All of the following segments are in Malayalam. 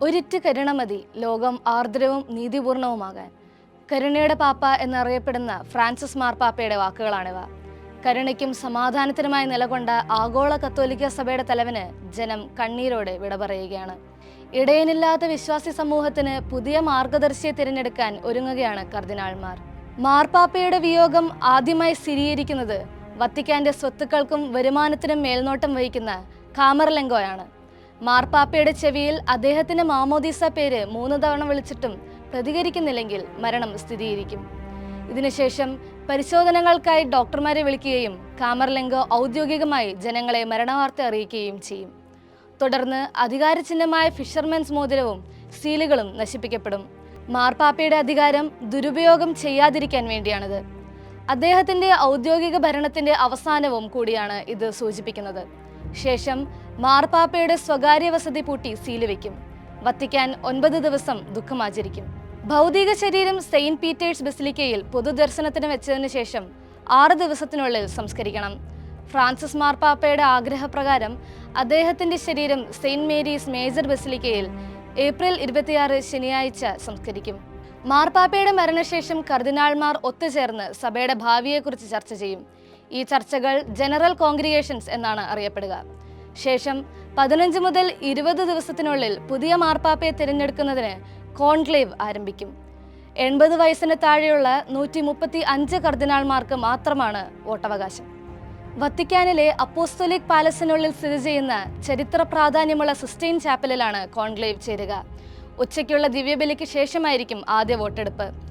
ഒരിറ്റ് കരുണ മതി. ലോകം ആർദ്രവും നീതിപൂർണവുമാകാൻ. കരുണയുടെ പാപ്പ എന്നറിയപ്പെടുന്ന ഫ്രാൻസിസ് മാർപ്പാപ്പയുടെ വാക്കുകളാണിവ. കരുണയ്ക്കും സമാധാനത്തിനുമായി നിലകൊണ്ട ആഗോള കത്തോലിക്ക സഭയുടെ തലവന് ജനം കണ്ണീരോടെ വിട പറയുകയാണ്. ഇടയനില്ലാത്ത വിശ്വാസി സമൂഹത്തിന് പുതിയ മാർഗദർശിയെ തിരഞ്ഞെടുക്കാൻ ഒരുങ്ങുകയാണ് കർദിനാൾമാർ മാർപ്പാപ്പയുടെ വിയോഗം ആദ്യമായി സ്ഥിരീകരിക്കുന്നത് വത്തിക്കാന്റെ സ്വത്തുക്കൾക്കും വരുമാനത്തിനും മേൽനോട്ടം വഹിക്കുന്ന കാമർലെങ്കോയാണ് മാർപ്പാപ്പയുടെ ചെവിയിൽ അദ്ദേഹത്തിന്റെ മാമോദീസ പേര് മൂന്ന് തവണ വിളിച്ചിട്ടും പ്രതികരിക്കുന്നില്ലെങ്കിൽ മരണം സ്ഥിരീകരിക്കും. ഇതിനുശേഷം പരിശോധനകൾക്കായി ഡോക്ടർമാരെ വിളിക്കുകയും കാമർലെങ്കോ ഔദ്യോഗികമായി ജനങ്ങളെ മരണവാർത്ത അറിയിക്കുകയും ചെയ്യും. തുടർന്ന് അധികാരചിഹ്നമായ ഫിഷർമെൻസ് മോതിരവും സീലുകളും നശിപ്പിക്കപ്പെടും. മാർപ്പാപ്പയുടെ അധികാരം ദുരുപയോഗം ചെയ്യാതിരിക്കാൻ വേണ്ടിയാണിത്. അദ്ദേഹത്തിന്റെ ഔദ്യോഗിക ഭരണത്തിന്റെ അവസാനവും കൂടിയാണ് ഇത് സൂചിപ്പിക്കുന്നത്. ശേഷം മാർപ്പാപ്പയുടെ സ്വകാര്യ വസതി പൂട്ടി സീലുവയ്ക്കും വത്തിക്കാൻ ഒൻപത് ദിവസം ദുഃഖമാചരിക്കും ഭൗതിക ശരീരം സെയിന്റ് പീറ്റേഴ്സ് ബസിലിക്കയിൽ പൊതുദർശനത്തിന് വെച്ചതിന് ശേഷം ആറ് ദിവസത്തിനുള്ളിൽ സംസ്കരിക്കണം. ഫ്രാൻസിസ് മാർപ്പാപ്പയുടെ ആഗ്രഹപ്രകാരം അദ്ദേഹത്തിന്റെ ശരീരം സെയിന്റ് മേരീസ് മേജർ ബസിലിക്കയിൽ ഏപ്രിൽ ഇരുപത്തിയാറ് ശനിയാഴ്ച സംസ്കരിക്കും. മാർപ്പാപ്പയുടെ മരണശേഷം കർദിനാൾമാർ ഒത്തുചേർന്ന് സഭയുടെ ഭാവിയെക്കുറിച്ച് ചർച്ച ചെയ്യും. ഈ ചർച്ചകൾ ജനറൽ കോൺഗ്രിഗേഷൻസ് എന്നാണ് അറിയപ്പെടുക. ശേഷം പതിനഞ്ച് മുതൽ ഇരുപത് ദിവസത്തിനുള്ളിൽ പുതിയ മാർപ്പാപ്പയെ തിരഞ്ഞെടുക്കുന്നതിന് കോൺക്ലേവ് ആരംഭിക്കും. എൺപത് വയസ്സിന് താഴെയുള്ള നൂറ്റി മുപ്പത്തി അഞ്ച് കർദിനാൾമാർക്ക് മാത്രമാണ് വോട്ടവകാശം. വത്തിക്കാനിലെ അപ്പോസ്തോലിക് പാലസിനുള്ളിൽ സ്ഥിതി ചെയ്യുന്ന ചരിത്ര പ്രാധാന്യമുള്ള സിസ്റ്റൈൻ ചാപ്പലിലാണ് കോൺക്ലേവ് ചേരുക. ഉച്ചയ്ക്കുള്ള ദിവ്യബലിക്ക് ശേഷമായിരിക്കും ആദ്യ വോട്ടെടുപ്പ്.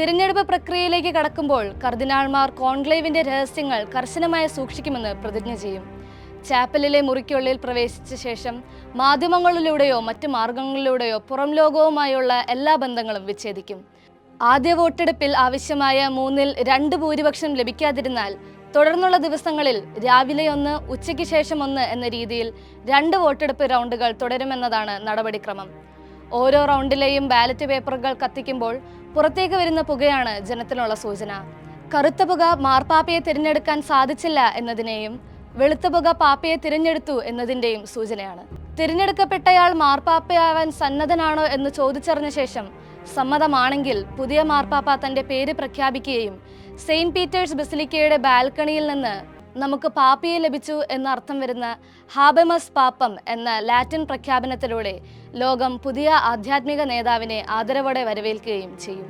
തിരഞ്ഞെടുപ്പ് പ്രക്രിയയിലേക്ക് കടക്കുമ്പോൾ കർദിനാൾമാർ കോൺക്ലേവിന്റെ രഹസ്യങ്ങൾ കർശനമായി സൂക്ഷിക്കുമെന്ന് പ്രതിജ്ഞ ചെയ്യും. ചാപ്പലിലെ മുറിക്കുള്ളിൽ പ്രവേശിച്ച ശേഷം മാധ്യമങ്ങളിലൂടെയോ മറ്റ് മാർഗങ്ങളിലൂടെയോ പുറം ലോകവുമായുള്ള എല്ലാ ബന്ധങ്ങളും വിച്ഛേദിക്കും. ആദ്യ വോട്ടെടുപ്പിൽ ആവശ്യമായ മൂന്നിൽ രണ്ട് ഭൂരിപക്ഷം ലഭിക്കാതിരുന്നാൽ തുടർന്നുള്ള ദിവസങ്ങളിൽ രാവിലെ ഒന്ന് ഉച്ചയ്ക്ക് ശേഷം ഒന്ന് എന്ന രീതിയിൽ രണ്ട് വോട്ടെടുപ്പ് റൗണ്ടുകൾ തുടരുമെന്നതാണ് നടപടിക്രമം. ഓരോ റൗണ്ടിലെയും ബാലറ്റ് പേപ്പറുകൾ കത്തിക്കുമ്പോൾ പുറത്തേക്ക് വരുന്ന പുകയാണ് ജനത്തിനുള്ള സൂചന. കറുത്ത പുക മാർപ്പാപ്പയെ തിരഞ്ഞെടുക്കാൻ സാധിച്ചില്ല എന്നതിനെയും വെളുത്ത പുക പാപ്പയെ തിരഞ്ഞെടുത്തു എന്നതിന്റെയും സൂചനയാണ്. തിരഞ്ഞെടുക്കപ്പെട്ടയാൾ മാർപ്പാപ്പയാവാൻ സന്നദ്ധനാണോ എന്ന് ചോദിച്ചറിഞ്ഞ ശേഷം സമ്മതമാണെങ്കിൽ പുതിയ മാർപ്പാപ്പ തന്റെ പേര് പ്രഖ്യാപിക്കുകയും സെയിന്റ് പീറ്റേഴ്സ് ബസിലിക്കയുടെ ബാൽക്കണിയിൽ നിന്ന് നമുക്ക് പാപ്പിയെ ലഭിച്ചു എന്ന അർത്ഥം വരുന്ന ഹാബമസ് പാപ്പം എന്ന ലാറ്റിൻ പ്രഖ്യാപനത്തിലൂടെ ലോകം പുതിയ ആധ്യാത്മിക നേതാവിനെ ആദരവോടെ വരവേൽക്കുകയും ചെയ്യും.